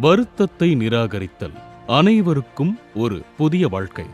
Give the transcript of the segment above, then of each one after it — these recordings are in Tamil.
வருத்தத்தை நிராகரித்தல் அனைவருக்கும் ஒரு புதிய வாழ்க்கை.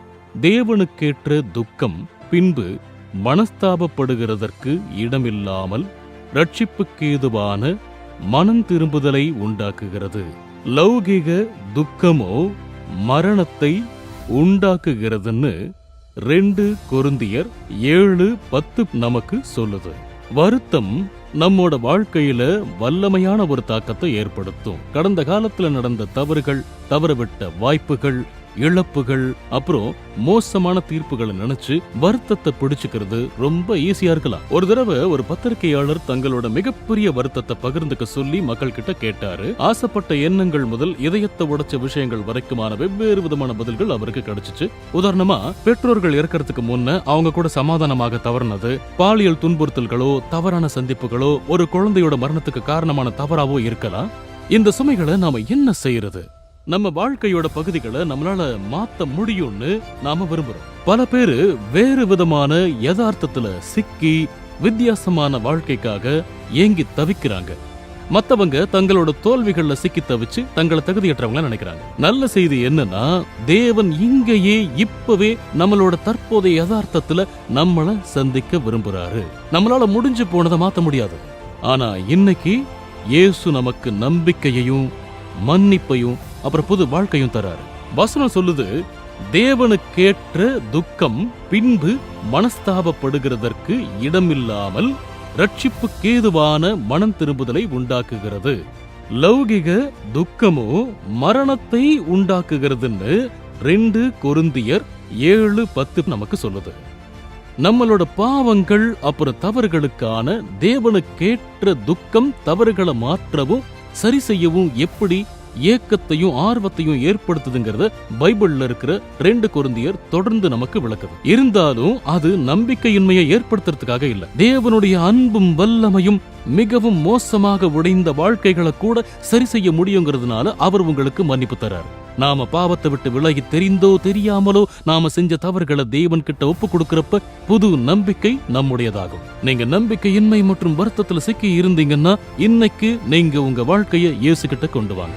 தேவனுக்கேற்ற துக்கம் பின்பு மனஸ்தாபப்படுகிறதற்கு இடமில்லாமல் ரட்சிப்புக்கேதுவான மனம் திரும்புதலை உண்டாக்குகிறது. லௌகிக துக்கமோ மரணத்தை உண்டாக்குகிறதுன்னு ரெண்டு கொருந்தியர் ஏழு பத்து நமக்கு சொல்லுது. வருத்தம் நம்மோட வாழ்க்கையில வல்லமையான ஒரு தாக்கத்தை ஏற்படுத்தும். கடந்த காலத்துல நடந்த தவறுகள் தவறவிட்ட வாய்ப்புகள் இழப்புகள் அப்புறம் மோசமான தீர்ப்புகளை நினைச்சு வருத்தத்தை பிடிச்சுக்கிறது ரொம்ப ஈஸியா இருக்கலாம். ஒரு தடவை ஒரு பத்திரிகையாளர் தங்களோட மிகப்பெரிய வருத்தத்தை பகிர்ந்துக்க சொல்லி மக்கள் கிட்ட கேட்டாரு. ஆசைப்பட்ட எண்ணங்கள் முதல் இதயத்தை உடைச்ச விஷயங்கள் வரைக்குமான வெவ்வேறு விதமான பதில்கள் அவருக்கு கிடைச்சிச்சு. உதாரணமா பெற்றோர்கள் இறக்கறதுக்கு முன்ன அவங்க கூட சமாதானமாக தவறினது பாலியல் துன்புறுத்தல்களோ தவறான சந்திப்புகளோ ஒரு குழந்தையோட மரணத்துக்கு காரணமான தவறாவோ இருக்கலாம். இந்த சுமைகளை நாம என்ன செய்யறது? நம்ம வாழ்க்கையோட பகுதிகளை நம்மளால மாத்த முடியும்னு நாம விரும்புறோம். பல பேரு வேறு விதமான யதார்த்தத்துல சிக்கி வித்தியாசமான வாழ்க்கைக்காக ஏங்கி தவிக்கிறாங்க. மத்தவங்க தங்களோட தோல்விகள்ல சிக்கி தவிச்சு தங்களை தகுதியற்றவங்களா நினைக்கிறாங்க. நல்ல செய்தி என்னன்னா தேவன் இங்கேயே இப்பவே நம்மளோட தற்போதைய யதார்த்தத்துல நம்மள சந்திக்க விரும்புறாரு. நம்மளால முடிஞ்சு போனதை மாத்த முடியாது. ஆனா இன்னைக்கு இயேசு நமக்கு நம்பிக்கையையும் மன்னிப்பையும் அப்புறம் புது வாழ்க்கையும் தராரு. வசனம் சொல்லுது தேவனுக்கேற்ற துக்கம் பின்பு மனஸ்தாபப்படுகிறதற்கு இடமில்லாமல் ரட்சிப்புக்கேதுவான மனம் திரும்புதலை உண்டாக்குகிறது. லௌகிக துக்கமோ மரணத்தை உண்டாக்குகிறதுன்னு ரெண்டு கொருந்தியர் ஏழு பத்து நமக்கு சொல்லுது. நம்மளோட பாவங்கள் அப்புறம் தவறுகளுக்கான தேவனுக்கேற்ற துக்கம் தவறுகளை மாற்றவும் சரி செய்யவும் எப்படி ஏக்கத்தையும் ஆர்வத்தையும் ஏற்படுத்துதுங்கிறத பைபிள்ல இருக்கிற ரெண்டு குருந்தியர் தொடர்ந்து நமக்கு விளக்குது. இருந்தாலும் அது நம்பிக்கையின்மையை ஏற்படுத்துறதுக்காக இல்ல. தேவனுடைய அன்பும் வல்லமையும் மிகவும் மோசமாக உடைந்த வாழ்க்கைகளை கூட சரி செய்ய முடியுங்கிறதுனால அவர் உங்களுக்கு மன்னிப்பு தரார். நாம பாவத்தை விட்டு விலகி தெரிந்தோ தெரியாமலோ நாம செஞ்ச தவறுகளை தேவன் கிட்ட ஒப்பு கொடுக்கறப்ப புது நம்பிக்கை நம்முடையதாகும். நீங்க நம்பிக்கையின்மை மற்றும் வருத்தத்துல சிக்கி இருந்தீங்கன்னா இன்னைக்கு நீங்க உங்க வாழ்க்கையை இயேசு கிட்ட கொண்டு வாங்க.